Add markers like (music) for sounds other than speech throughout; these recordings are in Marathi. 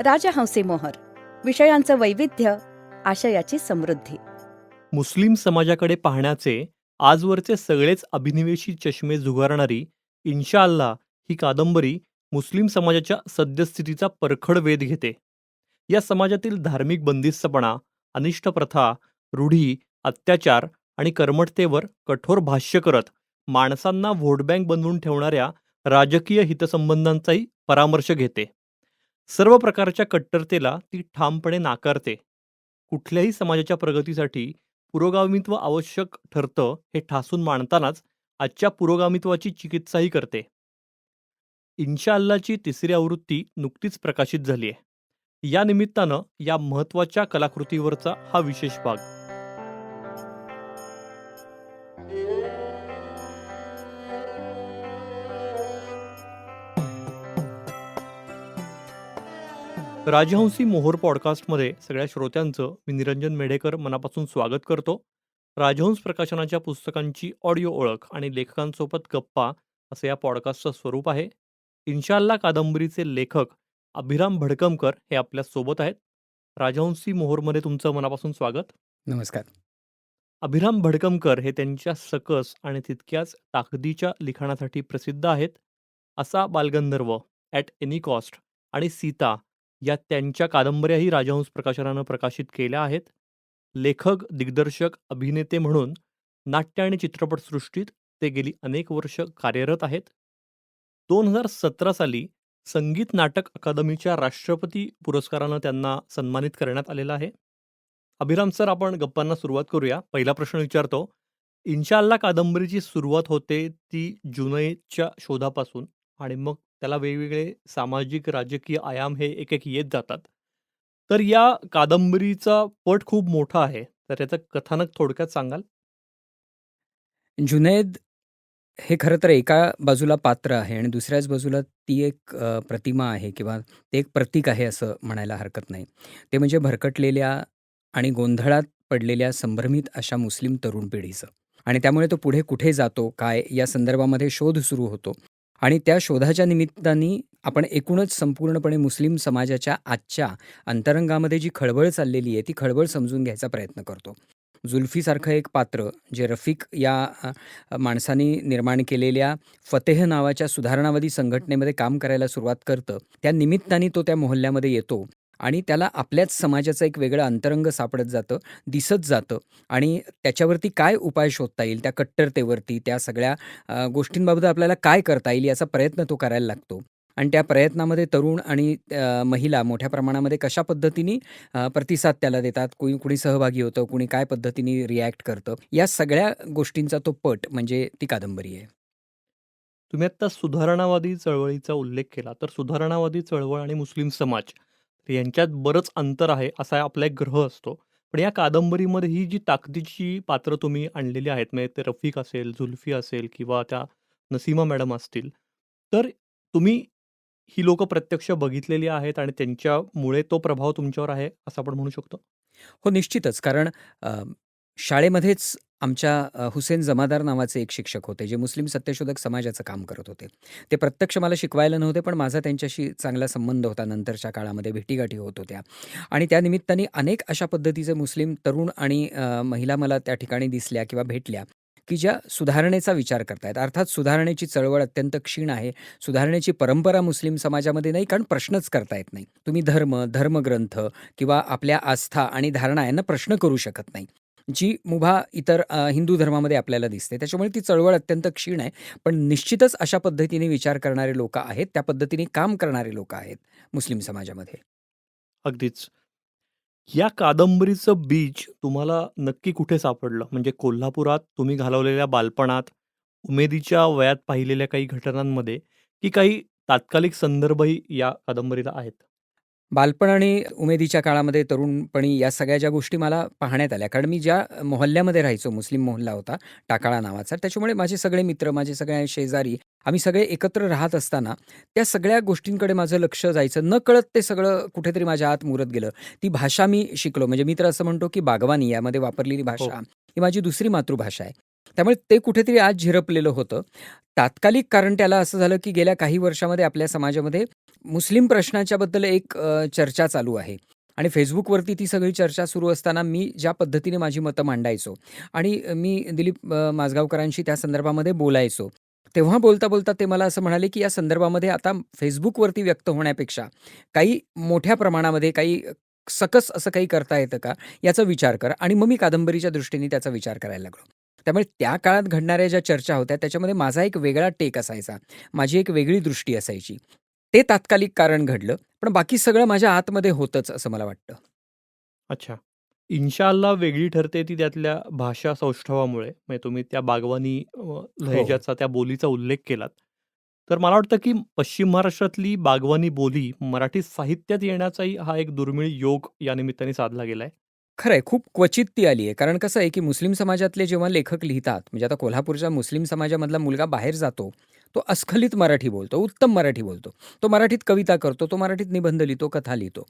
राजहंसी मोहर विषयांचं वैविध्य आशयाची समृद्धी. मुस्लिम समाजाकडे पाहण्याचे आजवरचे सगळेच अभिनिवेशी चष्मे झुगारणारी इन्शाअल्ला ही कादंबरी मुस्लिम समाजाच्या सद्यस्थितीचा परखड वेध घेते. या समाजातील धार्मिक बंदिस्तपणा अनिष्ट प्रथा रूढी अत्याचार आणि कर्मठतेवर कठोर भाष्य करत माणसांना व्होट बँक बनवून ठेवणाऱ्या राजकीय हितसंबंधांचाही परामर्श घेते. सर्व प्रकारच्या कट्टरतेला ती ठामपणे नाकारते. कुठल्याही समाजाच्या प्रगतीसाठी पुरोगामित्व आवश्यक ठरतं हे ठासून मांडतानाच आजच्या पुरोगामित्वाची चिकित्साही करते. इन्शाअल्लाची तिसरी आवृत्ती नुकतीच प्रकाशित झाली आहे या निमित्तानं या महत्त्वाच्या कलाकृतीवरचा हा विशेष भाग. राजहंसी मोहोर पॉडकास्टमध्ये सगळ्या श्रोत्यांचं मी निरंजन मेढेकर मनापासून स्वागत करतो. राजहंस प्रकाशनाच्या पुस्तकांची ऑडिओ ओळख आणि लेखकांसोबत गप्पा असं या पॉडकास्टचं स्वरूप आहे. इन्शाल्ला कादंबरीचे लेखक अभिराम भडकमकर हे आपल्यासोबत आहेत. राजहंसी मोहोरमध्ये तुमचं मनापासून स्वागत. नमस्कार. अभिराम भडकमकर हे त्यांच्या सकस आणि तितक्याच ताकदीच्या लिखाणासाठी प्रसिद्ध आहेत. असा बालगंधर्व ॲट एनी कॉस्ट आणि सीता या त्यांच्या कादंबऱ्याही राजहंस प्रकाशनानं प्रकाशित केल्या आहेत. लेखक दिग्दर्शक अभिनेते म्हणून नाट्य आणि चित्रपटसृष्टीत ते गेली अनेक वर्ष कार्यरत आहेत. दोन हजार सतरा साली संगीत नाटक अकादमीच्या राष्ट्रपती पुरस्कारानं त्यांना सन्मानित करण्यात आलेलं आहे. अभिराम सर आपण गप्पांना सुरुवात करूया. पहिला प्रश्न विचारतो इन्शाल्ला कादंबरीची सुरुवात होते ती जुनैदच्या शोधापासून आणि मग त्याला वेगवेगळे सामाजिक राजकीय आयाम हे एक एक येत जातात. तर या कादंबरीचा पट खूप मोठा आहे. तर त्याचं कथानक थोडक्यात सांगाल? जुनैद हे खरं तर एका बाजूला पात्र आहे आणि दुसऱ्याच बाजूला ती एक अ, प्रतिमा आहे किंवा ते एक प्रतीक आहे असं म्हणायला हरकत नाही. ते म्हणजे भरकटलेल्या आणि गोंधळात पडलेल्या संभ्रमित अशा मुस्लिम तरुण पिढीचं. आणि त्यामुळे तो पुढे कुठे जातो काय या संदर्भामध्ये शोध सुरू होतो आणि त्या शोधाच्या निमित्ताने आपण एकूणच संपूर्णपणे मुस्लिम समाजाच्या आजच्या अंतरंगामध्ये जी खळबळ चाललेली आहे ती खळबळ समजून घ्यायचा प्रयत्न करतो. जुल्फीसारखं एक पात्र जे रफिक या माणसाने निर्माण केलेल्या फतेह नावाच्या सुधारणावादी संघटनेमध्ये काम करायला सुरुवात करतं त्या निमित्ताने तो त्या मोहल्ल्यामध्ये येतो. आणि त्याला आपल्याच समाजाचं एक वेगळं अंतरंग सापडत जातं दिसत जातं. आणि त्याच्यावरती काय उपाय शोधता येईल त्या कट्टरतेवरती त्या सगळ्या गोष्टींबाबत आपल्याला काय करता येईल याचा प्रयत्न तो करायला लागतो. आणि त्या प्रयत्नामध्ये तरुण आणि महिला मोठ्या प्रमाणामध्ये कशा पद्धतीने प्रतिसाद त्याला देतात कुणी कुणी सहभागी होतं कुणी काय पद्धतीने रिॲक्ट करतं या सगळ्या गोष्टींचा तो पट म्हणजे ती कादंबरी आहे. तुम्ही आता सुधारणावादी चळवळीचा उल्लेख केला तर सुधारणावादी चळवळ आणि मुस्लिम समाज यांच्यात बरंच अंतर आहे असा आपला एक ग्रह असतो. पण या कादंबरीमध्ये ही जी ताकदीची पात्र तुम्ही आणलेली आहेत म्हणजे ते रफिक असेल झुल्फी असेल किंवा त्या नसीमा मॅडम असतील तर तुम्ही ही लोक प्रत्यक्ष बघितलेली आहेत आणि त्यांच्यामुळे तो प्रभाव तुमच्यावर आहे असं आपण म्हणू शकतो? हो निश्चितच. कारण अ, शाळेमध्येच आमच्या अ, हुसेन जमादार नावाचे एक शिक्षक होते जे मुस्लिम सत्यशोधक समाजाचं काम करत होते. ते प्रत्यक्ष मला शिकवायला नव्हते पण माझा त्यांच्याशी चांगला संबंध होता नंतरच्या काळामध्ये भेटीगाठी होत होत्या. आणि त्यानिमित्ताने अनेक अशा पद्धतीचे मुस्लिम तरुण आणि अ, महिला मला त्या ठिकाणी दिसल्या किंवा भेटल्या की ज्या सुधारणेचा विचार करतायत. अर्थात सुधारणेची चळवळ अत्यंत क्षीण आहे. सुधारणेची परंपरा मुस्लिम समाजामध्ये नाही कारण प्रश्नच करता येत नाही. तुम्ही धर्म धर्मग्रंथ किंवा आपल्या आस्था आणि धारणा यांना प्रश्न करू शकत नाही. जी मुभा इतर हिंदू धर्मामध्ये आपल्याला दिसते त्याच्यामुळे ती चळवळ अत्यंत क्षीण आहे. पण निश्चितच अशा पद्धतीने विचार करणारे लोक आहेत त्या पद्धतीने काम करणारे लोक आहेत मुस्लिम समाजामध्ये. अगदीच. या कादंबरीचं बीज तुम्हाला नक्की कुठे सापडलं? म्हणजे कोल्हापुरात तुम्ही घालवलेल्या बालपणात उमेदीच्या वयात पाहिलेल्या काही घटनांमध्ये की काही तात्कालिक संदर्भही या कादंबरीला आहेत? बालपण आणि उमेदीच्या काळामध्ये तरुणपणी या सगळ्या ज्या गोष्टी मला पाहण्यात आल्या. कारण मी ज्या मोहल्ल्यामध्ये राहायचो मुस्लिम मोहल्ला होता टाकाळा नावाचा त्याच्यामुळे माझे सगळे मित्र माझे सगळे शेजारी आम्ही सगळे एकत्र राहत असताना त्या सगळ्या गोष्टींकडे माझं लक्ष जायचं. न कळत ते सगळं कुठेतरी माझ्या आत मुरत गेलं. ती भाषा मी शिकलो. म्हणजे मी तर असं म्हणतो की बागवानी यामध्ये वापरलेली भाषा ही माझी दुसरी मातृभाषा आहे. त्यामुळे ते कुठेतरी आज झिरपलेलं होतं. तात्कालिक कारण त्याला असं झालं, की गेल्या काही वर्षामध्ये आपल्या समाजामध्ये मुस्लिम प्रश्नाच्याबद्दल एक चर्चा चालू आहे आणि फेसबुकवरती ती सगळी चर्चा सुरू असताना मी ज्या पद्धतीने माझी मतं मांडायचो आणि मी दिलीप माझगावकरांशी त्या संदर्भामध्ये बोलायचो. तेव्हा बोलता-बोलता ते मला असं म्हणाले, की या संदर्भामध्ये आता फेसबुकवरती व्यक्त होण्यापेक्षा काही मोठ्या प्रमाणामध्ये काही सकस असं काही करता येतं का? याचा विचार कर आणि मग मी कादंबरीच्या दृष्टीने त्याचा विचार करायला लागलो. त्यामुळे त्या काळात घडणाऱ्या ज्या चर्चा होत्या त्याच्यामध्ये माझा एक वेगळा टेक असायचा. माझी एक वेगळी दृष्टी असायची. ते तात्कालिक कारण घडलं. पण बाकी सगळं माझ्या आतमध्ये होतंच असं मला वाटतं. अच्छा. इन्शाअल्लाह वेगळी ठरते ती त्यातल्या भाषा सौष्ठवामुळे. म्हणजे तुम्ही त्या बागवानी अ, हो. लहेजाचा त्या बोलीचा उल्लेख केलात. तर मला वाटतं, की पश्चिम महाराष्ट्रातली बागवानी बोली मराठी साहित्यात येण्याचाही हा एक दुर्मिळ योग या निमित्ताने साधला गेलाय. खरं आहे. खूप क्वचित ती आली आहे. कारण कसं आहे, की मुस्लिम समाजातले जेव्हा लेखक लिहितात, म्हणजे आता कोल्हापूरच्या मुस्लिम समाजामधला मुलगा बाहेर जातो, तो अस्खलित मराठी बोलतो, उत्तम मराठी बोलतो. तो मराठीत कविता करतो, तो मराठीत निबंध लिहितो, कथा लिहितो.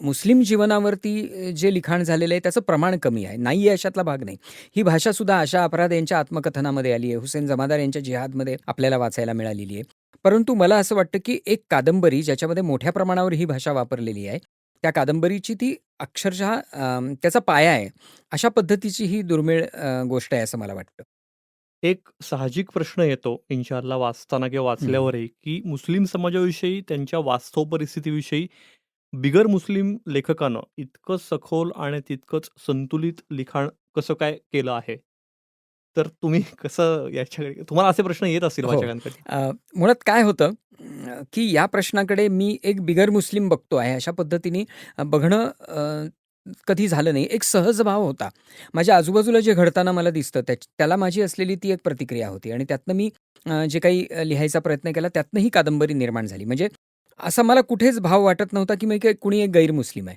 मुस्लिम जीवनावरती जे लिखाण झालेलं आहे त्याचं प्रमाण कमी आहे. नाही आहे अशातला भाग नाही. ही भाषासुद्धा आशा अपराध यांच्या आत्मकथनामध्ये आली आहे. हुसेन जमादार यांच्या जिहादमध्ये आपल्याला वाचायला मिळालेली आहे. परंतु मला असं वाटतं, की एक कादंबरी ज्याच्यामध्ये मोठ्या प्रमाणावर ही भाषा वापरलेली आहे, त्या कादंबरीची ती अक्षरशः अ, त्याचा पाया आहे. अशा पद्धतीची ही दुर्मिळ अ, गोष्ट आहे असं मला वाटतं. एक साहजिक प्रश्न येतो इन्शाअल्लाह वाचताना किंवा हं. वाचल्यावरही, की मुस्लिम समाजाविषयी त्यांच्या वास्तव परिस्थितीविषयी बिगर मुस्लिम लेखकानं इतकं सखोल आणि तितकंच संतुलित लिखाण कसं काय केलं आहे? तर तुम्ही (laughs) कसं याच्याकडे तुम्हाला असे प्रश्न येत असतील हो. वाचकांकडे? मुळात काय होतं की या प्रश्नाकडे मी एक बिगर मुस्लिम बघतो आहे अशा पद्धतीने बघणं कधी झालं नाही. एक सहज भाव होता. माझ्या आजूबाजूला जे घडताना मला दिसतं त्याच त्याला माझी असलेली ती एक प्रतिक्रिया होती आणि त्यातनं मी जे काही लिहायचा प्रयत्न केला त्यातनं ही कादंबरी निर्माण झाली. म्हणजे असा मला कुठेच भाव वाटत नव्हता, की मी काही कुणी एक गैरमुस्लिम आहे.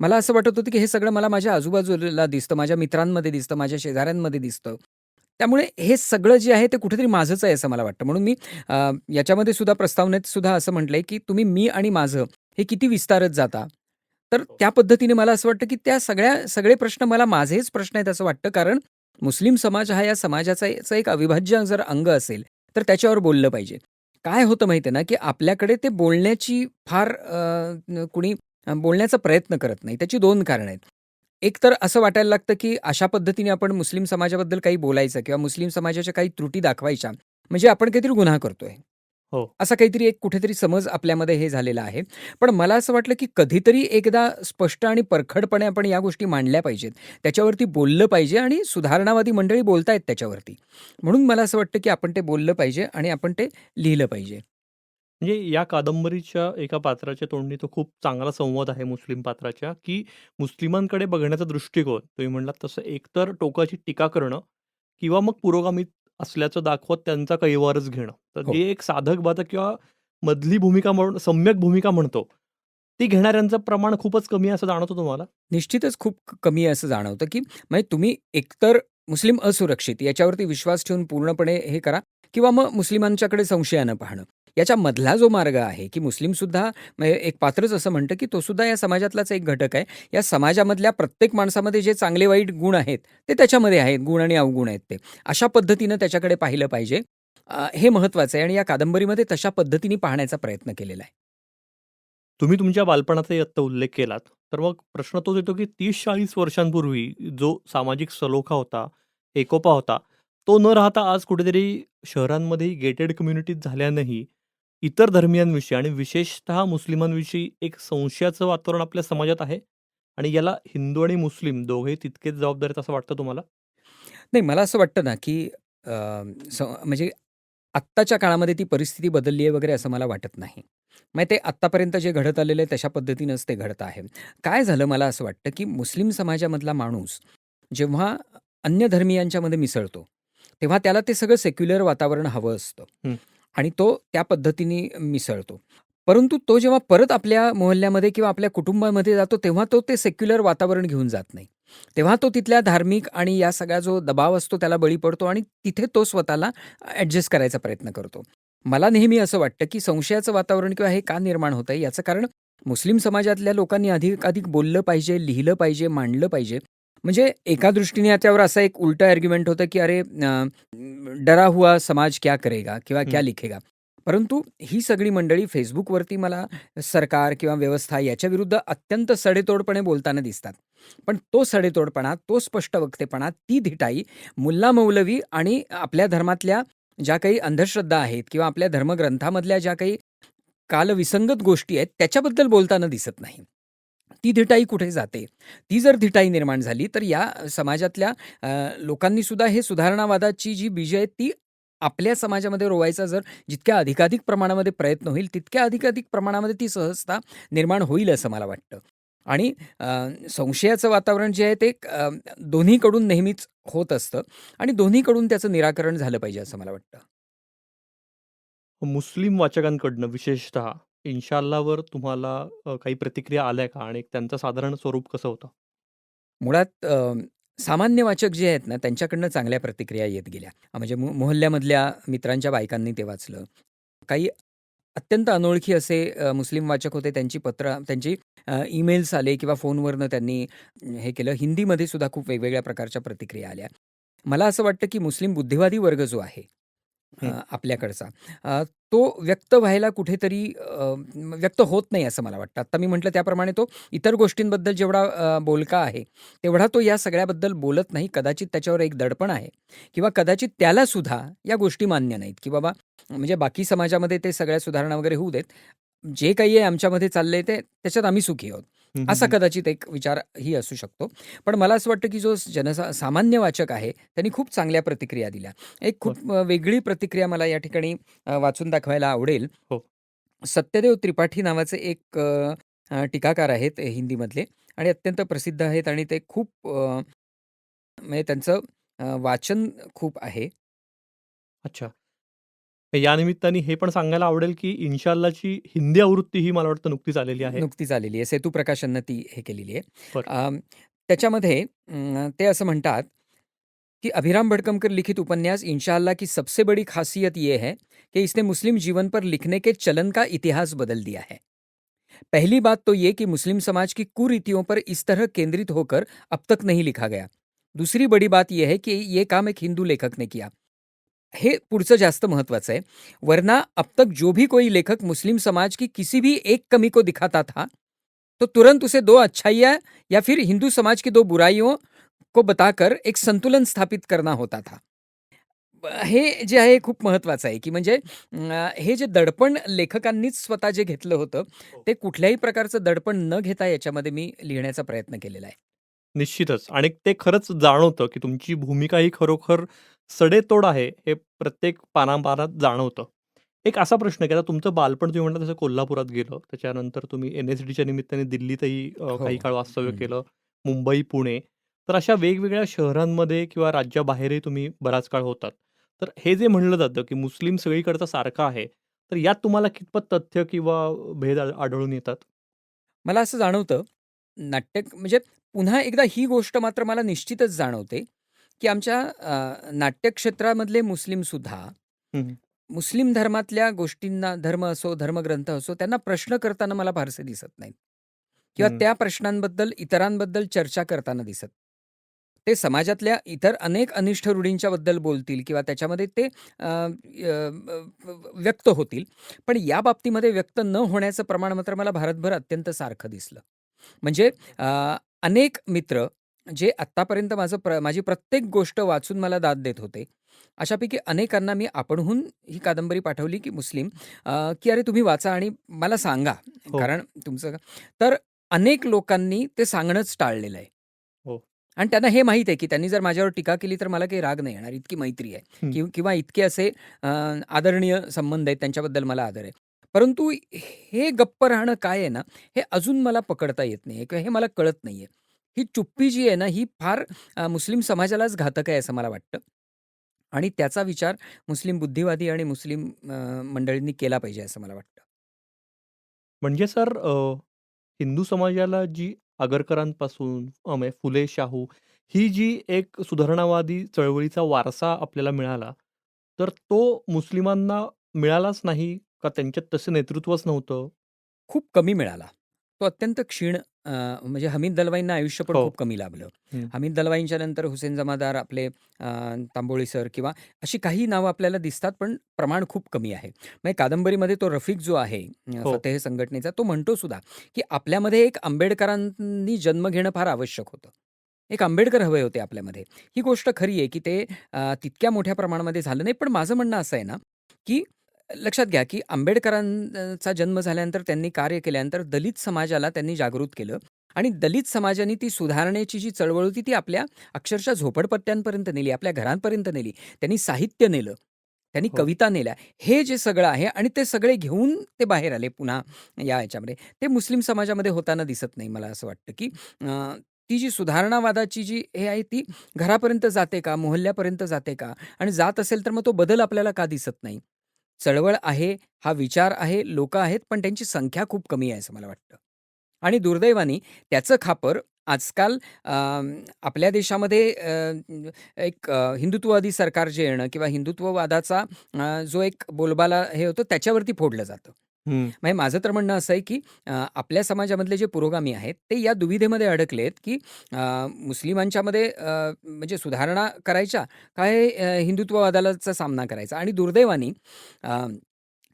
मला असं वाटत होतं, की हे सगळं मला माझ्या आजूबाजूला दिसतं, माझ्या मित्रांमध्ये दिसतं, माझ्या शेजाऱ्यांमध्ये दिसतं. त्यामुळे हे सगळं जे आहे ते कुठेतरी माझंच आहे असं मला वाटतं. म्हणून मी याच्यामध्ये सुद्धा प्रस्तावनेत सुद्धा असं म्हटलंय, की तुम्ही मी आणि माझं हे किती विस्तारत जाता. तर त्या पद्धतीने मला असं वाटतं, की त्या सगळ्या सगळे प्रश्न मला माझेच प्रश्न आहेत असं वाटतं. कारण मुस्लिम समाज हा या समाजाचा एक अविभाज्य जर अंग असेल, तर त्याच्यावर बोललं पाहिजे. काय होतं माहिती आहे ना, की आपल्याकडे ते बोलण्याची फार कुणी बोलण्याचा प्रयत्न करत नाही. त्याची 2 कारणं आहेत. एक तर असं वाटायला लागतं, की अशा पद्धतीने आपण मुस्लिम समाजाबद्दल काही बोलायचं किंवा मुस्लिम समाजाच्या काही त्रुटी दाखवायच्या, म्हणजे आपण काहीतरी गुन्हा करतोय. हो. असा काहीतरी एक कुठेतरी समज आपल्यामध्ये हे झालेला आहे. पण मला असं वाटलं, की कधीतरी एकदा स्पष्ट आणि परखडपणे आपण या गोष्टी मांडल्या पाहिजेत. त्याच्यावरती बोललं पाहिजे आणि सुधारणावादी मंडळी बोलतायत त्याच्यावरती. म्हणून मला असं वाटतं, की आपण ते बोललं पाहिजे आणि आपण ते लिहिलं पाहिजे. म्हणजे या कादंबरीच्या एका पात्राच्या तोंडी तो खूप चांगला संवाद आहे मुस्लिम पात्राच्या, की मुस्लिमांकडे बघण्याचा दृष्टिकोन तुम्ही म्हणालात तसं एकतर टोकाची टीका करणं किंवा मग पुरोगामी असल्याचं दाखवत त्यांचा कैवारच घेणं. तर हो. जे एक साधक-बाधक किंवा मधली भूमिका म्हणून सम्यक भूमिका म्हणतो, ती घेणाऱ्यांचं प्रमाण खूपच कमी आहे असं जाणवतं तुम्हाला? निश्चितच खूप क कमी आहे असं जाणवतं, की म्हणजे तुम्ही एकतर मुस्लिम असुरक्षित याच्यावरती विश्वास ठेवून पूर्णपणे हे करा किंवा मग मुस्लिमांच्याकडे संशयानं पाहणं. याच्या मधला जो मार्ग आहे, की मुस्लिमसुद्धा म्हणजे एक पात्रच असं म्हणतं, की तो सुद्धा या समाजातलाच एक घटक आहे. या समाजामधल्या प्रत्येक माणसामध्ये जे चांगले वाईट गुण आहेत, ते त्याच्यामध्ये आहेत. गुण आणि अवगुण आहेत ते. अशा पद्धतीनं त्याच्याकडे पाहिलं पाहिजे. हे महत्त्वाचं आहे आणि या कादंबरीमध्ये तशा पद्धतीने पाहण्याचा प्रयत्न केलेला आहे. तुम्ही तुमच्या बालपणाचाही आत्ता उल्लेख केलात. तर मग प्रश्न तोच येतो, की 30-40 वर्षांपूर्वी जो सामाजिक सलोखा होता, एकोपा होता, तो न राहता आज कुठेतरी शहरांमध्ये गेटेड कम्युनिटीज झाल्यानंही इतर धर्मियांविषयी आणि विशेषतः मुस्लिमांविषयी एक संशयाचं वातावरण आपल्या समाजात आहे आणि याला हिंदू आणि मुस्लिम दोघेही तितकेच जबाबदार आहेत असं वाटतं तुम्हाला? नाही मला असं वाटतं ना, की अ, स म्हणजे आत्ताच्या काळामध्ये ती परिस्थिती बदलली आहे वगैरे असं मला वाटत नाही. मग ते आत्तापर्यंत जे घडत आलेलं आहे तशा पद्धतीनंच ते घडत आहे. काय झालं मला असं वाटतं, की मुस्लिम समाजामधला माणूस जेव्हा अन्य धर्मियांच्यामध्ये मिसळतो, तेव्हा त्याला ते सगळं सेक्युलर वातावरण हवं असतं हं. आणि तो त्या पद्धतीने मिसळतो. परंतु तो जेव्हा परत आपल्या मोहल्ल्यामध्ये किंवा आपल्या कुटुंबामध्ये जातो, तेव्हा तो ते सेक्युलर वातावरण घेऊन जात नाही. तेव्हा तो तिथल्या धार्मिक आणि या सगळा जो दबाव असतो त्याला बळी पडतो आणि तिथे तो स्वतःला ॲडजस्ट करायचा प्रयत्न करतो. मला नेहमी असं वाटतं, की संशयाचं वातावरण किंवा हे का निर्माण होतंय याचं कारण मुस्लिम समाजातल्या लोकांनी अधिकाधिक बोललं पाहिजे, लिहिलं पाहिजे, मांडलं पाहिजे. म्हणजे एका दृष्टीने याच्यावर असा एक उलटं आर्ग्युमेंट होतं, की अरे डरा हुआ समाज क्या करेगा किंवा क्या. लिखेगा. परंतु ही सगळी मंडळी Facebookवरती मला सरकार किंवा व्यवस्था याच्याविरुद्ध अत्यंत सडेतोडपणे बोलताना दिसतात. पण तो सडेतोडपणा, तो स्पष्ट वक्तेपणा, ती धिटाई मुल्ला मौलवी आणि आपल्या धर्मातल्या ज्या काही अंधश्रद्धा आहेत किंवा आपल्या धर्मग्रंथामधल्या ज्या काही कालविसंगत गोष्टी आहेत, त्याच्याबद्दल बोलताना दिसत नाही. ती धिटाई कुठे जाते? ती जर धिटाई निर्माण झाली, तर या समाजातल्या लोकांनी सुद्धा हे सुधारणावादाची जी बीज आहेत, ती आपल्या समाजामध्ये रोवायचा जर जितक्या अधिकाधिक प्रमाणामध्ये प्रयत्न होईल, तितक्या अधिकाधिक प्रमाणामध्ये ती सहजता निर्माण होईल असं मला वाटतं. आणि संशयाचं वातावरण जे आहे ते दोन्हीकडून नेहमीच होत असतं आणि दोन्हीकडून त्याचं निराकरण झालं पाहिजे असं मला वाटतं. मुस्लिम वाचकांकडनं विशेषतः इन्शाअल्लाहवर तुम्हाला अ, काही प्रतिक्रिया आल्या का? आणि त्यांचं साधारण स्वरूप कसं होतं? मुळात अ, सामान्य वाचक जे आहेत ना, त्यांच्याकडनं चांगल्या प्रतिक्रिया येत गेल्या. म्हणजे मो मोहल्ल्यामधल्या मित्रांच्या बायकांनी ते वाचलं. काही अत्यंत अनोळखी असे अ, मुस्लिम वाचक होते, त्यांची पत्र त्यांची अ, ईमेल्स आले किंवा फोनवरनं त्यांनी हे केलं. हिंदीमध्ये सुद्धा खूप वेगवेगळ्या प्रकारच्या प्रतिक्रिया आल्या. मला असं वाटतं, की मुस्लिम बुद्धिवादी वर्ग जो आहे आपल्याकडचा तो व्यक्त व्हायला कुठेतरी व्यक्त होत नाही असं मला वाटतं. आत्ता मी म्हटलं त्याप्रमाणे तो इतर गोष्टींबद्दल जेवढा बोलका आहे, तेवढा तो या सगळ्याबद्दल बोलत नाही. कदाचित त्याच्यावर एक दडपण आहे किंवा कदाचित त्याला सुद्धा या गोष्टी मान्य नाहीत, की बाबा म्हणजे बाकी समाजामध्ये ते सगळ्या सुधारणा वगैरे होऊ देत. जे काही आहे आमच्यामध्ये चाललंय ते त्याच्यात आम्ही सुखी आहोत. हं, हं, असा हं. कदाचित एक विचारही असू शकतो. पण मला असं वाटतं, की जो जनसा सामान्य वाचक आहे, त्यांनी खूप चांगल्या प्रतिक्रिया दिल्या. एक बरं. खूप अ, वेगळी प्रतिक्रिया मला या ठिकाणी अ, वाचून दाखवायला आवडेल. हो. सत्यदेव त्रिपाठी नावाचे एक अ, अ, टीकाकार आहेत हिंदीमधले आणि अत्यंत प्रसिद्ध आहेत आणि ते खूप अ, म्हणजे त्यांचं अ, वाचन खूप आहे. अच्छा. या निमित्ताने हे पण सांगायला आवडेल, की इन्शाअल्लाहची हिंदी आवृत्ती ही मला वाटतं नुकतीच आलेली आहे. नुकतीच आलेली आहे. सेतू प्रकाशननं ती हे केलेली आहे. बरं. अ, त्याच्यामध्ये अ, ते असं म्हणतात, की अभिराम भड़कमकर लिखित उपन्यास इंशाअल्लाह की सबसे बड़ी खासियत ये है कि इसने मुस्लिम जीवन पर लिखने के चलन का इतिहास बदल दिया है. पहली बात तो ये कि मुस्लिम समाज की कुरीतियों पर इस तरह केंद्रित होकर अब तक नहीं लिखा गया. दूसरी बड़ी बात यह है कि ये काम एक हिंदू लेखक ने किया. हे पुढचं जास्त महत्वाचं आहे. वरना अब तक जो भी कोई लेखक मुस्लिम समाज की किसी भी एक कमी को दिखाता था, तो तुरंत उसे 2 अच्छाइयाँ या फिर हिंदू समाज की 2 बुराइयों को बताकर एक संतुलन स्थापित करना होता था. हे जे आहे खूप महत्वाचं आहे, की म्हणजे हे जे दडपण लेखकांनीच स्वतः जे घेतलं होतं, हो. ते कुठल्याही प्रकारचं दडपण न घेता याच्यामध्ये मी लिहिण्याचा प्रयत्न केलेला आहे. निश्चितच आणि ते खरंच जाणवतं, की तुमची भूमिका ही खरोखर सडेतोड आहे, हे प्रत्येक पाना-पानात जाणवतं. एक असा प्रश्न आहे, की आता तुमचं बालपण तुम्ही म्हणालात तसं कोल्हापुरात गेलं. त्याच्यानंतर तुम्ही एन-एस-डीच्या निमित्ताने दिल्लीतही अ, हो. काही काळ वास्तव्य हं. केलं. मुंबई, पुणे. तर अशा वेगवेगळ्या शहरांमध्ये किंवा राज्याबाहेरही तुम्ही बराच काळ होतात. तर हे जे म्हणलं जातं, की मुस्लिम सगळीकडचा सारखा आहे, तर यात तुम्हाला कितपत तथ्य किंवा भेद आ आढळून येतात? मला असं जाणवतं, नाट्य म्हणजे पुन्हा एकदा ही गोष्ट मात्र मला निश्चितच जाणवते, की आमच्या नाट्यक्षेत्रामधले मुस्लिमसुद्धा. मुस्लिम धर्मातल्या गोष्टींना धर्म असो, धर्मग्रंथ असो, त्यांना प्रश्न करताना मला फारसे दिसत नाहीत किंवा. त्या प्रश्नांबद्दल इतरांबद्दल चर्चा करताना दिसत. ते समाजातल्या इतर अनेक अनिष्ट रूढींच्या बद्दल बोलतील किंवा त्याच्यामध्ये ते व्यक्त होतील. पण या बाबतीमध्ये व्यक्त न होण्याचं प्रमाण मात्र मला भारतभर अत्यंत सारखं दिसलं. म्हणजे अ, अनेक मित्र जे आत्तापर्यंत माझं प्र माझी प्रत्येक गोष्ट वाचून मला दाद देत होते. अशापैकी अनेकांना मी आपणहून ही कादंबरी पाठवली, की मुस्लिम अ, की "अरे तुम्ही वाचा आणि मला सांगा." हो. कारण तुमचं तर अनेक लोकांनी ते सांगणंच टाळलेलं आहे. हो. आणि त्यांना हे माहीत आहे, की त्यांनी जर माझ्यावर टीका केली तर मला काही राग नाही येणार. इतकी मैत्री आहे हं. किंव किंवा इतके असे अ, आदरणीय संबंध आहेत त्यांच्याबद्दल मला आदर आहे. परंतु हे गप्प राहणं काय आहे ना, हे अजून मला पकडता येत नाहीये किंवा हे मला कळत नाहीये. ही चुप्पी जी आहे ना, ही फार अ, मुस्लिम समाजालाच घातक आहे असं मला वाटतं. आणि त्याचा विचार मुस्लिम बुद्धिवादी आणि मुस्लिम अ, मंडळींनी केला पाहिजे असं मला वाटतं. म्हणजे सर अ, हिंदू समाजाला जी आगरकरांपासून अ, म्हणजे फुले, शाहू ही जी एक सुधारणावादी चळवळीचा वारसा आपल्याला मिळाला, तर तो मुस्लिमांना मिळालाच नाही का त्यांच्यात तसं नेतृत्वच नव्हतं? खूप कमी मिळाला. तो अत्यंत क्षीण अ, म्हणजे हमीद दलवाईंना आयुष्य पण हो. खूप कमी लाभलं. हं. हमीद दलवाईंच्या नंतर हुसेन जमादार, आपले अ, तांबोळी सर किंवा अशी काही नावं आपल्याला दिसतात, पण प्रमाण खूप कमी आहे. म्हणजे कादंबरीमध्ये तो रफीक जो आहे अ, हो. फतेह संघटनेचा, तो म्हणतो सुद्धा, की आपल्यामध्ये एक आंबेडकरांनी जन्म घेणं फार आवश्यक होतं. एक आंबेडकर हवे होते आपल्यामध्ये. ही गोष्ट खरी आहे, की ते अ, तितक्या मोठ्या प्रमाणामध्ये झालं नाही. पण माझं म्हणणं असं आहे ना, की लक्षात घ्या, की आंबेडकरांचा जन्म झाल्यानंतर त्यांनी कार्य केल्यानंतर दलित समाजाला त्यांनी जागृत केलं आणि दलित समाजाने ती सुधारण्याची जी चळवळ होती, ती आपल्या अक्षरशः झोपडपट्ट्यांपर्यंत नेली, आपल्या घरांपर्यंत नेली. त्यांनी साहित्य नेलं, त्यांनी हो. कविता नेल्या. हे जे सगळं आहे आणि ते सगळे घेऊन ते बाहेर आले पुन्हा या ह्याच्यामध्ये. ते मुस्लिम समाजामध्ये होताना दिसत नाही. मला असं वाटतं, की ती जी सुधारणावादाची जी हे आहे, ती घरापर्यंत जाते का? मोहल्ल्यापर्यंत जाते का? आणि जात असेल तर मग तो बदल आपल्याला का दिसत नाही? चळवळ आहे, हा विचार आहे, लोकं आहेत, पण त्यांची संख्या खूप कमी आहे असं मला वाटतं. आणि दुर्दैवाने त्याचं खापर आजकाल आपल्या देशामध्ये अ, एक अ, हिंदुत्ववादी सरकार जे येणं किंवा हिंदुत्ववादाचा अ, जो एक बोलबाला हे होतं त्याच्यावरती फोडलं जातं. हं. म्हणजे माझं तर म्हणणं असं आहे, की अ, आपल्या समाजामधले जे पुरोगामी आहेत, ते या दुविधेमध्ये अडकलेत, की अ, मुस्लिमांच्यामध्ये अ, म्हणजे सुधारणा करायच्या काय हिंदुत्ववादालाचा अ, हिंदुत्ववादाचा सामना करायचा आणि दुर्दैवाने अ,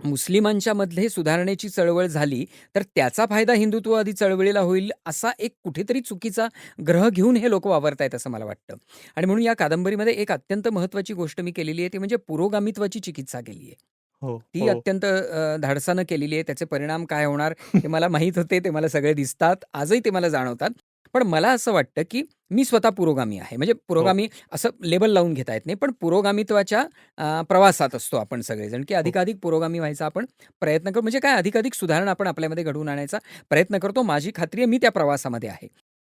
मुस्लिमांच्यामधले सुधारणेची चळवळ झाली, तर त्याचा फायदा हिंदुत्ववादी चळवळीला होईल, असा एक कुठेतरी चुकीचा ग्रह घेऊन हे लोकं वावरतायत असं मला वाटतं. आणि म्हणून या कादंबरीमध्ये एक अत्यंत महत्त्वाची गोष्ट मी केलेली आहे, ती म्हणजे पुरोगामित्वाची चिकित्सा केली आहे. हो, ती हो. अत्यंत अ, धाडसानं केलेली आहे. त्याचे परिणाम काय होणार हे मला माहीत होते. ते मला सगळे दिसतात. आजही ते मला जाणवतात. पण मला असं वाटतं, की मी स्वतः पुरोगामी आहे. म्हणजे हो. पुरोगामी असं लेबल लावून घेता येत नाही. पण पुरोगामित्वाच्या अ, प्रवासात असतो आपण सगळेजण, की हो. अधिकाधिक पुरोगामी व्हायचा आपण प्रयत्न करू. म्हणजे काय अधिकाधिक सुधारणा आपण आपल्यामध्ये घडवून आणायचा प्रयत्न करतो. माझी खात्री आहे मी त्या प्रवासामध्ये आहे.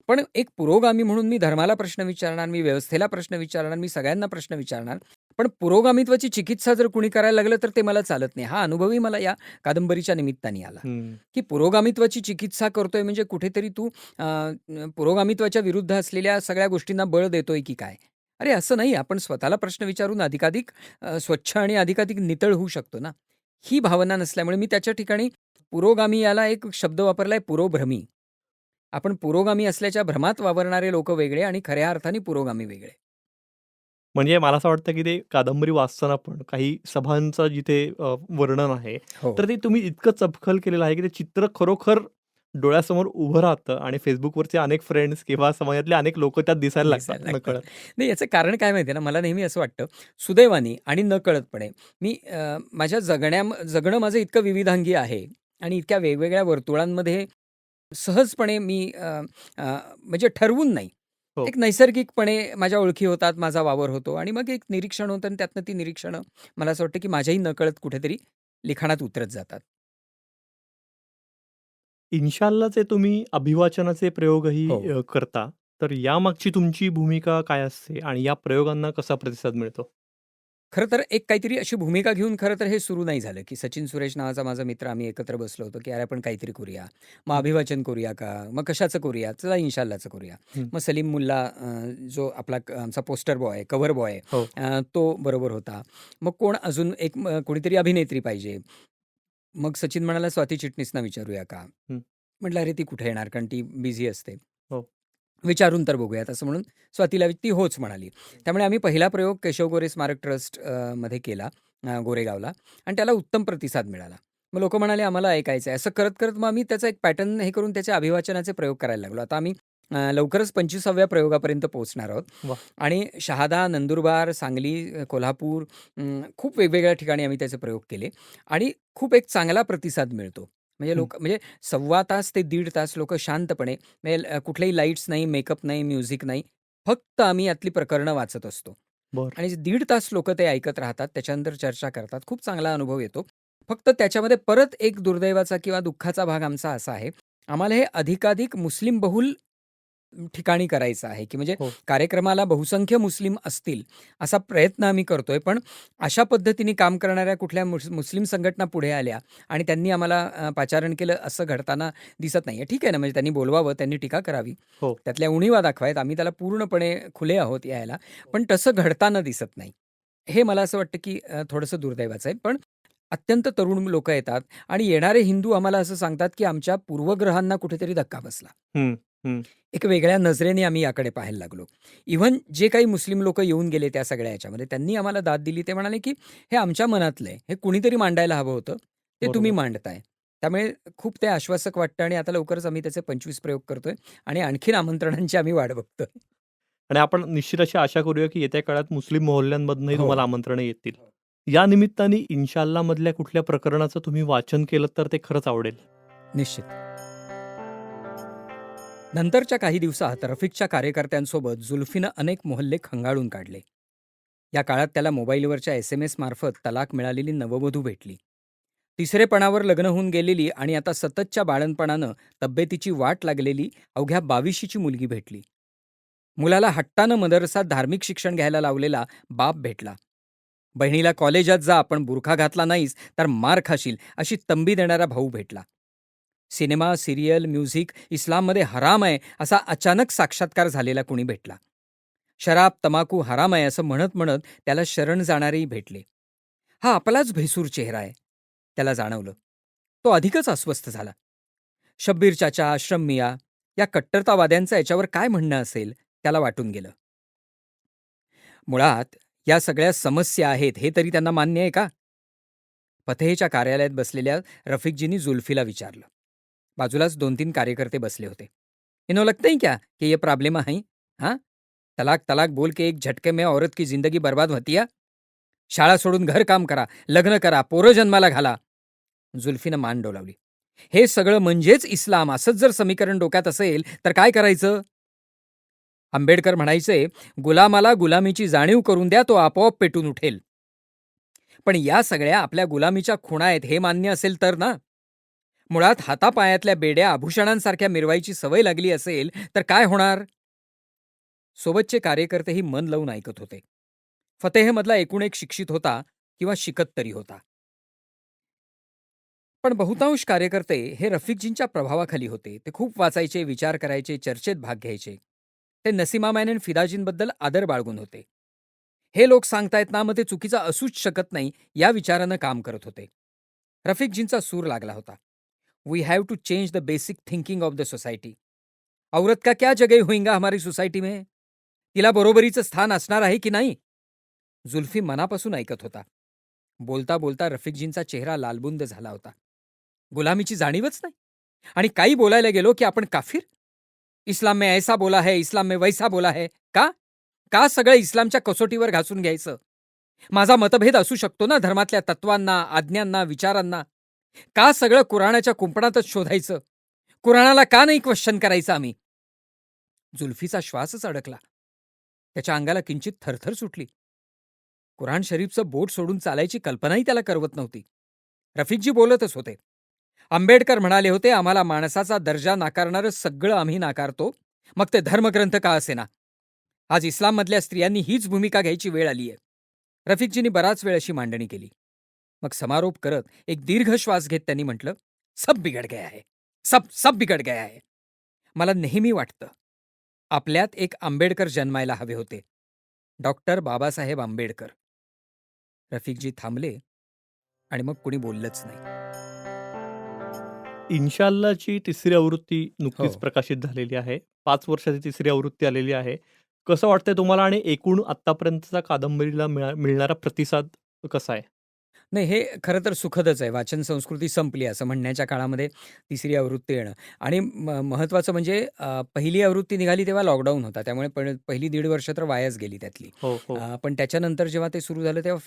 पण एक पुरोगामी म्हणून मी धर्माला प्रश्न विचारणार, मी व्यवस्थेला प्रश्न विचारणार, मी सगळ्यांना प्रश्न विचारणार. पण पुरोगामित्वाची चिकित्सा जर कुणी करायला लागलं, तर ते मला चालत नाही. हा अनुभवही मला या कादंबरीच्या निमित्ताने आला. की पुरोगामित्वाची चिकित्सा करतोय म्हणजे कुठेतरी तू पुरोगामित्वाच्या विरुद्ध असलेल्या सगळ्या गोष्टींना बळ देतोय की काय? अरे असं नाही. आपण स्वतःला प्रश्न विचारून अधिकाधिक स्वच्छ आणि अधिकाधिक नितळ होऊ शकतो ना. ही भावना नसल्यामुळे मी त्याच्या ठिकाणी पुरोगामी याला एक शब्द वापरलाय पुरोभ्रमी. आपण पुरोगामी असल्याच्या भ्रमात वावरणारे लोकं वेगळे आणि खऱ्या अर्थाने पुरोगामी वेगळे. म्हणजे मला असं वाटतं, की ते कादंबरी वाचताना पण काही सभांचं जिथे वर्णन आहे, हो. तर ते तुम्ही इतकं चपखल केलेलं आहे, की ते चित्र खरोखर डोळ्यासमोर उभं राहतं आणि Facebookवरचे अनेक फ्रेंड्स किंवा समाजातले अनेक लोकं त्यात दिसायला लागतात. नकळत. नाही याचं कारण काय माहिती आहे ना, मला नेहमी असं वाटतं, सुदैवाने आणि नकळतपणे मी माझ्या जगण्या जगणं माझं इतकं विविधांगी आहे आणि इतक्या वेगवेगळ्या वर्तुळांमध्ये सहजपणे मी म्हणजे ठरवून नाही. हो. एक नैसर्गिकपणे माझ्या ओळखी होतात, माझा वावर होतो आणि मग एक निरीक्षण होतं आणि त्यातनं ती निरीक्षणं मला असं वाटतं, की माझ्याही नकळत कुठेतरी लिखाणात उतरत जातात. इन्शाल्लाचे तुम्ही अभिवाचनाचे प्रयोगही हो. अ, करता. तर यामागची तुमची भूमिका काय असते आणि या प्रयोगांना कसा प्रतिसाद मिळतो? खरं तर एक काहीतरी अशी भूमिका घेऊन खरं तर हे सुरू नाही झालं, की सचिन सुरेश नावाचा माझा मित्र आम्ही एकत्र बसलो होतो, की "अरे आपण काहीतरी करूया. मग. अभिवाचन करूया का? मग कशाचं करूया? चला इन्शाल्लाचं करूया." हं. मग सलीम मुल्ला अ, जो आपला क आमचा पोस्टर बॉय, कव्हर बॉय हो. अ, तो बरोबर होता. मग कोण अजून एक म कोणीतरी अभिनेत्री पाहिजे. मग सचिन म्हणाला, "स्वाती चिटणीसना विचारूया का?" हं. म्हटलं, "अरे ती कुठे येणार? कारण ती बिझी असते." हो. विचारून तर बघूयात असं म्हणून स्वातीला ती होच म्हणाली. त्यामुळे आम्ही पहिला प्रयोग केशव गोरे स्मारक ट्रस्टमध्ये केला गोरेगावला आणि त्याला उत्तम प्रतिसाद मिळाला. मग लोकं म्हणाले, "आम्हाला ऐकायचं आहे." असं करत-करत मग आम्ही त्याचा एक पॅटर्न हे करून त्याचे अभिवाचनाचे प्रयोग करायला लागलो. आता आम्ही लवकरच 25व्या प्रयोगापर्यंत पोहोचणार आहोत! आणि शहादा, नंदुरबार, सांगली, कोल्हापूर खूप वेगवेगळ्या ठिकाणी आम्ही त्याचे प्रयोग केले आणि खूप एक चांगला प्रतिसाद मिळतो. म्हणजे हं. लोक म्हणजे सव्वा तास ते दीड तास लोकं शांतपणे म्हणजे अ, कुठलेही लाईट्स नाही, मेकअप नाही, म्युझिक नाही. फक्त आम्ही यातली प्रकरणं वाचत असतो. बरं. आणि दीड तास लोकं ते ऐकत राहतात. त्याच्यानंतर चर्चा करतात. खूप चांगला अनुभव येतो. फक्त त्याच्यामध्ये परत एक दुर्दैवाचा किंवा दुःखाचा भाग आमचा असा आहे, आम्हाला हे अधिकाधिक मुस्लिम बहुल ठिकाणी करायचं आहे, की म्हणजे हो. कार्यक्रमाला बहुसंख्य मुस्लिम असतील, असा प्रयत्न आम्ही करतोय. पण अशा पद्धतीने काम करणाऱ्या कुठल्या मुस मुस्लिम संघटना पुढे आल्या आणि त्यांनी आम्हाला अ, पाचारण केलं असं घडताना दिसत नाहीये. ठीक आहे ना, म्हणजे त्यांनी बोलवावं, त्यांनी टीका करावी. हो. त्यातल्या उणिवा दाखवाव्यात. आम्ही त्याला पूर्णपणे खुले आहोत यायला. पण तसं घडताना दिसत नाही. हे मला असं वाटतं, की अ, थोडंसं दुर्दैवाचं आहे. पण अत्यंत तरुण लोकं येतात आणि येणारे हिंदू आम्हाला असं सांगतात, की आमच्या पूर्वग्रहांना कुठेतरी धक्का बसला. हं. एक वेगळ्या नजरेने आम्ही याकडे पाहायला लागलो. इव्हन जे काही मुस्लिम लोकं येऊन गेले त्या सगळ्या ह्याच्यामध्ये, त्यांनी आम्हाला दाद दिली. ते म्हणाले, की "हे आमच्या मनातलं आहे. हे कुणीतरी मांडायला हवं होतं. ते तुम्ही बरोबर. मांडताय." त्यामुळे खूप ते आश्वासक वाटतं आणि आता लवकरच आम्ही त्याचे 25 प्रयोग करतोय आणि आणखीन आमंत्रणांची आम्ही वाट बघतोय. आणि आपण निश्चित अशी आशा करूया, की येत्या काळात मुस्लिम मोहल्ल्यांमधनंही हो. तुम्हाला आमंत्रणं येतील. या निमित्ताने इन्शाअल्लाहमधल्या कुठल्या प्रकरणाचं तुम्ही वाचन केलंत तर ते खरंच आवडेल. निश्चित. नंतरच्या काही दिवसात रफीकच्या कार्यकर्त्यांसोबत जुल्फीनं अनेक मोहल्ले खंगाळून काढले. या काळात त्याला मोबाईलवरच्या एस-एम-एस मार्फत तलाक मिळालेली नववधू भेटली. तिसरेपणावर लग्न होऊन गेलेली आणि आता सततच्या बाळंतपणानं तब्येतीची वाट लागलेली अवघ्या 22शीची मुलगी भेटली. मुलाला हट्टानं मदरसात धार्मिक शिक्षण घ्यायला लावलेला बाप भेटला. बहिणीला कॉलेजात जा आपण बुरखा घातला नाहीस तर मार खाशील अशी तंबी देणारा भाऊ भेटला. सिनेमा, सिरियल म्युझिक इस्लाममध्ये हराम आहे असा अचानक साक्षात्कार झालेला कुणी भेटला. शराब, तमाकू हराम आहे असं म्हणत म्हणत त्याला शरण जाणारेही भेटले. हा आपलाच भेसूर चेहरा आहे त्याला जाणवलं. तो अधिकच अस्वस्थ झाला. शब्बीर चाचा, आश्रम मिया या कट्टरतावाद्यांचं याच्यावर काय म्हणणं असेल त्याला वाटून गेलं. मुळात या सगळ्या समस्या आहेत हे तरी त्यांना मान्य आहे का? पथेच्या कार्यालयात बसलेल्या रफीकजींनी जुल्फीला विचारलं. बाजूलाच 2-3 कार्यकर्ते बसले होते. इनो लगता ही क्या कि ये प्रॉब्लम है? हाँ? तलाक तलाक बोल के एक झटके में औरत की जिंदगी बर्बाद होती है? शाळा सोडून घरकाम करा, लग्न करा, पोरं जन्माला घाला." जुल्फीनं मान डोलावली. "हे सगळं म्हणजेच इस्लाम असंच जर समीकरण डोक्यात असेल तर काय करायचं?" आंबेडकर म्हणायचे, "गुलामाला गुलामीची जाणीव करून द्या, तो आपोआप पेटून उठेल." पण या सगळ्या आपल्या गुलामीच्या खुणा आहेत हे मान्य असेल तर ना? मुळात हातापायातल्या बेड्या आभूषणांसारख्या मिरवायची सवय लागली असेल तर काय होणार? सोबतचे कार्यकर्तेही मन लावून ऐकत होते. फतेहमधला एकूण एक शिक्षित होता किंवा शिकत तरी होता. पण बहुतांश कार्यकर्ते हे रफिकजींच्या प्रभावाखाली होते. ते खूप वाचायचे, विचार करायचे, चर्चेत भाग घ्यायचे. ते नसीमा आणि फिदाजींबद्दल आदर बाळगून होते. हे लोक सांगतायत ना मग ते चुकीचा असूच शकत नाही या विचारानं काम करत होते. रफिकजींचा सूर लागला होता. We have to change the basic thinking of the society. औरत का क्या जगह होईंगा हमारी सोसायटी में? तिला बरोबरीचं स्थान असणार आहे की नाही? जुल्फी मनापासून ऐकत होता. बोलता बोलता रफीकजींचा चेहरा लालबुंद झाला होता. गुलामीची जाणीवच नाही आणि काही बोलायला गेलो की आपण काफिर? इस्लाम में ऐसा बोला है, इस्लाम में वैसा बोला है. का? का सगळं इस्लामच्या कसोटीवर घासून घ्यायचं? माझा मतभेद असू शकतो ना धर्मातल्या तत्वांना, आज्ञांना, विचारांना. का सगळं कुराणाच्या कुंपणातच शोधायचं? कुराणाला का नाही क्वेश्चन करायचं आम्ही? जुल्फीचा श्वासच अडकला. त्याच्या अंगाला किंचित थरथर सुटली. कुराण शरीफचं बोट सोडून चालायची कल्पनाही त्याला करवत नव्हती. रफीकजी बोलतच होते. आंबेडकर म्हणाले होते, आम्हाला माणसाचा दर्जा नाकारणारं सगळं आम्ही नाकारतो, मग ते धर्मग्रंथ का असेना. आज इस्लाममधल्या स्त्रियांनी हीच भूमिका घ्यायची वेळ आली आहे. रफीकजींनी बराच वेळ अशी मांडणी केली. मग समारोप करत एक दीर्घ श्वास घेत त्यांनी म्हटलं, सब बिगड गया है. सब सब बिगड गया है. मला नेहमी वाटतं, आपल्यात एक आंबेडकर जन्मायला हवे होते. डॉक्टर बाबासाहेब आंबेडकर. रफीकजी थांबले आणि मग कुणी बोललंच नाही. इन्शाअल्लाहची तिसरी आवृत्ती नुकतीच हो. प्रकाशित झालेली आहे. 5 वर्षाची तिसरी आवृत्ती आलेली आहे. कसं वाटतंय तुम्हाला आणि एकूण आत्तापर्यंतचा कादंबरीला मिळा मिळणारा प्रतिसाद कसा आहे? नाही, हे खरं तर सुखदच आहे. वाचन संस्कृती संपली असं म्हणण्याच्या काळामध्ये तिसरी आवृत्ती येणं आणि म महत्त्वाचं म्हणजे अ, पहिली आवृत्ती निघाली तेव्हा लॉकडाऊन होता. त्यामुळे पण पहिली दीड वर्ष तर वायाच गेली त्यातली. हो, हो. अ, पण त्याच्यानंतर जेव्हा ते सुरू झालं तेव्हा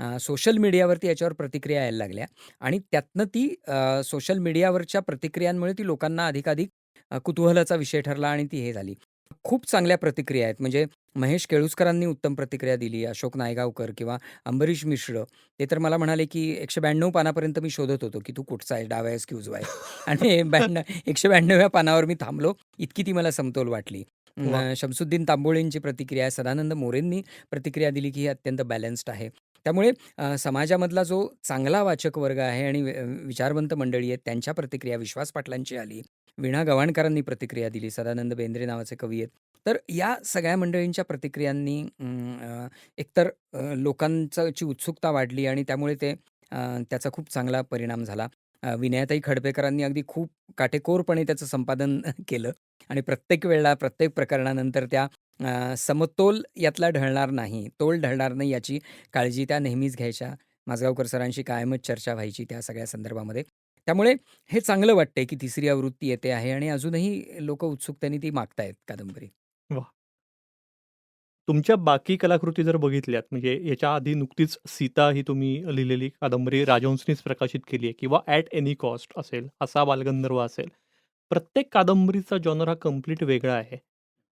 अ, सोशल मीडियावरती याच्यावर प्रतिक्रिया यायला लागल्या आणि त्यातनं ती अ, सोशल मीडियावरच्या प्रतिक्रियांमुळे ती लोकांना अधिकाधिक अ, कुतूहलाचा विषय ठरला आणि ती हे झाली. खूप चांगल्या प्रतिक्रिया आहेत. म्हणजे महेश केळुसकरांनी उत्तम प्रतिक्रिया दिली, अशोक नायगावकर किंवा अंबरीश मिश्र ते तर मला म्हणाले, की 192 पानापर्यंत मी शोधत होतो, की तू कुठचा आहेस, डावा आहेस की उजवा आहे आणि 92 192व्या पानावर मी थांबलो. इतकी ती मला समतोल वाटली. शमसुद्दीन तांबोळेंची प्रतिक्रिया आहे, सदानंद मोरेंनी प्रतिक्रिया दिली, की ही अत्यंत बॅलन्स्ड आहे. त्यामुळे समाजामधला जो चांगला वाचक वर्ग आहे आणि विचारवंत मंडळी आहेत त्यांच्या प्रतिक्रिया विश्वास पाटलांची आली. वीणा गवाणकरांनी प्रतिक्रिया दिली, सदानंद बेंद्रे नावाचे कवी आहेत. तर या सगळ्या मंडळींच्या प्रतिक्रियांनी एकतर लोकांची उत्सुकता वाढली आणि त्यामुळे ते त्याचा खूप चांगला परिणाम झाला. अ, विनयाताई खडपेकरांनी अगदी खूप काटेकोरपणे त्याचं संपादन (laughs) केलं आणि प्रत्येक वेळेला, प्रत्येक प्रकरणानंतर त्या समतोल यातला ढळणार नाही, तोल ढळणार नाही याची काळजी त्या नेहमीच घ्यायच्या. माझगावकर सरांशी कायमच चर्चा व्हायची त्या सगळ्या संदर्भामध्ये. त्यामुळे हे चांगलं वाटतंय, की तिसरी आवृत्ती येते आहे आणि अजूनही लोकं उत्सुकतेने ती मागतायत कादंबरी. वाह! तुमच्या बाकी कलाकृती जर बघितल्यात, म्हणजे याच्या आधी नुकतीच सीता ही तुम्ही लिहिलेली कादंबरी राजहंसनीच प्रकाशित केली आहे किंवा ॲट एनी कॉस्ट असेल, असा बालगंधर्व असेल. प्रत्येक कादंबरीचा जॉनर हा कंप्लीट वेगळा आहे.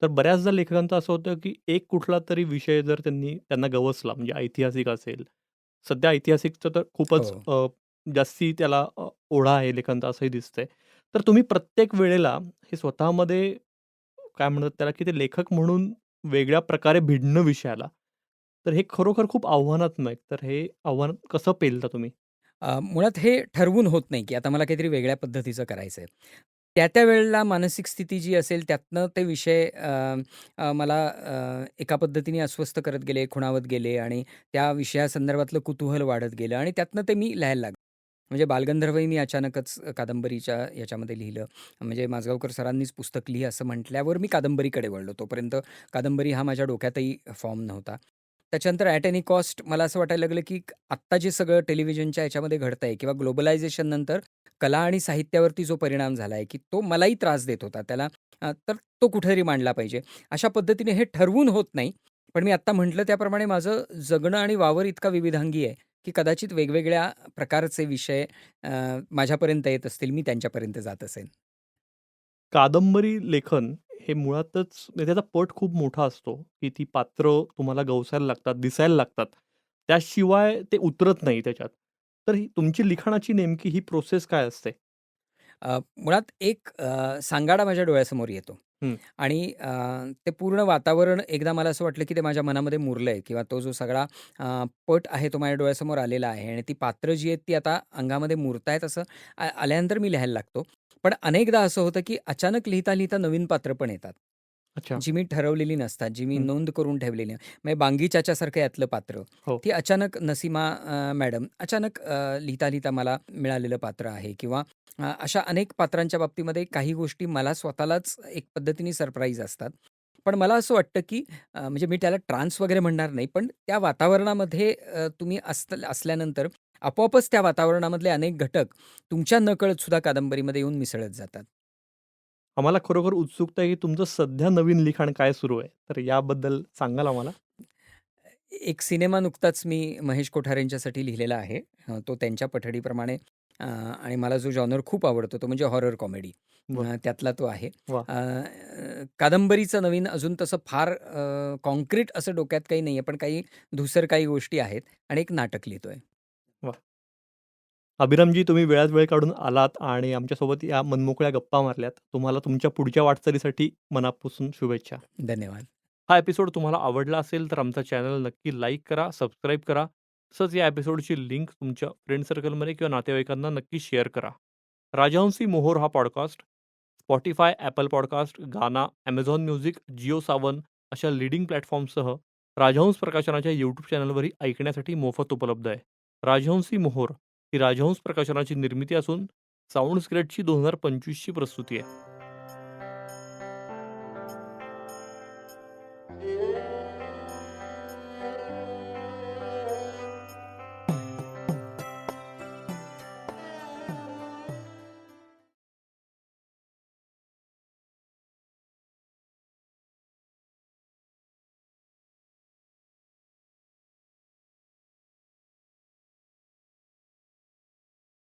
तर बऱ्याचदा लेखकांचं असं होतं, की एक कुठलातरी विषय जर त्यांनी त्यांना गवसला, म्हणजे ऐतिहासिक असेल. सध्या ऐतिहासिकचं तर खूपच हो. अ, जास्ती त्याला अ, ओढा आहे लेखकांचा असंही दिसतंय. तर तुम्ही प्रत्येक वेळेला हे स्वतःमध्ये काय म्हणतात त्याला, की ते लेखक म्हणून वेगळ्या प्रकारे भिडणं विषयाला. तर हे खरोखर खूप आव्हानात्मक तर हे आव्हान कसं पेलता तुम्ही? अ, मुळात हे ठरवून होत नाही, की आता मला काहीतरी वेगळ्या पद्धतीचं करायचं आहे त्या-त्या वेळेला मानसिक स्थिती जी असेल त्यातनं ते विषय अ, अ, मला अ, एका पद्धतीने अस्वस्थ करत गेले, खुणावत गेले आणि त्या विषयासंदर्भातलं कुतूहल वाढत गेलं आणि त्यातनं ते मी लिहायला लागलो. म्हणजे बालगंधर्वही मी अचानकच कादंबरीच्या याच्यामध्ये लिहिलं. म्हणजे माझगावकर सरांनीच पुस्तक लिही असं म्हटल्यावर मी कादंबरीकडे वळलो. तोपर्यंत कादंबरी हा माझ्या डोक्यातही फॉर्म नव्हता. त्याच्यानंतर ॲट एनी कॉस्ट मला असं वाटायला लागलं, की आत्ता जे सगळं टेलिव्हिजनच्या याच्यामध्ये घडतं आहे किंवा ग्लोबलायझेशन नंतर कला आणि साहित्यावरती जो परिणाम झाला आहे, की तो मलाही त्रास देत होता. त्याला तर तो कुठेतरी मांडला पाहिजे. अशा पद्धतीने हे ठरवून होत नाही. पण मी आत्ता म्हटलं त्याप्रमाणे माझं जगणं आणि वावर इतका विविधांगी आहे, की कदाचित वेगवेगळ्या प्रकारचे विषय अ, माझ्यापर्यंत येत असतील, मी त्यांच्यापर्यंत जात असेन. कादंबरी लेखन हे मुळातच म्हणजे त्याचा पट खूप मोठा असतो, की ती पात्र तुम्हाला गवसायला लागतात, दिसायला लागतात. त्याशिवाय ते उतरत नाही त्याच्यात. तर ही तुमची लिखाणाची नेमकी ही प्रोसेस काय असते? अ, मुळात एक अ, सांगाडा माझ्या डोळ्यासमोर येतो हं. आणि अ, ते पूर्ण वातावरण एकदा मला असं वाटलं, की ते माझ्या मनामध्ये मुरलंय किंवा तो जो सगळा अ, पट आहे तो माझ्या डोळ्यासमोर आलेला आहे आणि ती पात्र जी आहेत ती आता अंगामध्ये मुरतायत असं आ आल्यानंतर मी लिहायला लागतो. पण अनेकदा असं होतं, की अचानक लिहिता-लिहिता नवीन पात्र पण येतात. अच्छा. जी मी ठरवलेली नसतात, जी मी हं. नोंद करून ठेवलेली. म्हणजे बांगी चाचासारखं यातलं पात्र, हो. ती अचानक नसीमा अ, मॅडम अचानक अ, लिहिता-लिहिता मला मिळालेलं पात्र आहे किंवा अ, अशा अनेक पात्रांच्या बाबतीमध्ये काही गोष्टी मला स्वतःलाच एक पद्धतीने सरप्राईज असतात. पण मला असं वाटतं, की अ, म्हणजे मी त्याला ट्रान्स वगैरे म्हणणार नाही, पण त्या वातावरणामध्ये अ, तुम्ही असत असल्यानंतर आपोआपच त्या वातावरणामधले अनेक घटक तुमच्या नकळत सुद्धा कादंबरीमध्ये येऊन मिसळत जातात. आम्हाला खरोखर उत्सुकता आहे, की तुमचं सध्या नवीन लिखाण काय सुरू आहे? तर याबद्दल सांगाल आम्हाला? एक सिनेमा नुकताच मी महेश कोठारेंच्यासाठी लिहिलेला आहे. अ, तो त्यांच्या पठडीप्रमाणे अ, आणि मला जो जॉनर खूप आवडतो तो म्हणजे हॉरर कॉमेडी. अ, त्यातला तो आहे. वाह! अ, अ, कादंबरीचं नवीन अजून तसं फार अ, काँक्रीट असं डोक्यात काही नाहीये, पण काही धूसर काही गोष्टी आहेत आणि एक नाटक लिहितोय. अभिरामजी तुम्ही वेळात वेळ काढून आलात आणि आमच्यासोबत या मनमोकळ्या गप्पा मारल्यात. तुम्हाला तुमच्या पुढच्या वाटचालीसाठी मनापासून शुभेच्छा. धन्यवाद. हा एपिसोड तुम्हाला आवडला असेल तर आमचा चॅनल नक्की लाईक करा, सबस्क्राईब करा. तसंच या एपिसोडची लिंक तुमच्या फ्रेंड सर्कलमध्ये किंवा नातेवाईकांना नक्की शेअर करा. राजहंसी मोहोर हा podcast Spotify, Apple podcast, Gaana, Amazon music, Jio Saavn अशा लीडिंग प्लॅटफॉर्मसह राजहंस प्रकाशनाच्या यूट्यूब चॅनलवरही ऐकण्यासाठी मोफत उपलब्ध आहे. राजहंसी मोहोर ही राजहंस प्रकाशनाची निर्मिती असून साउंड स्क्रेटची 2025ची प्रस्तुती आहे.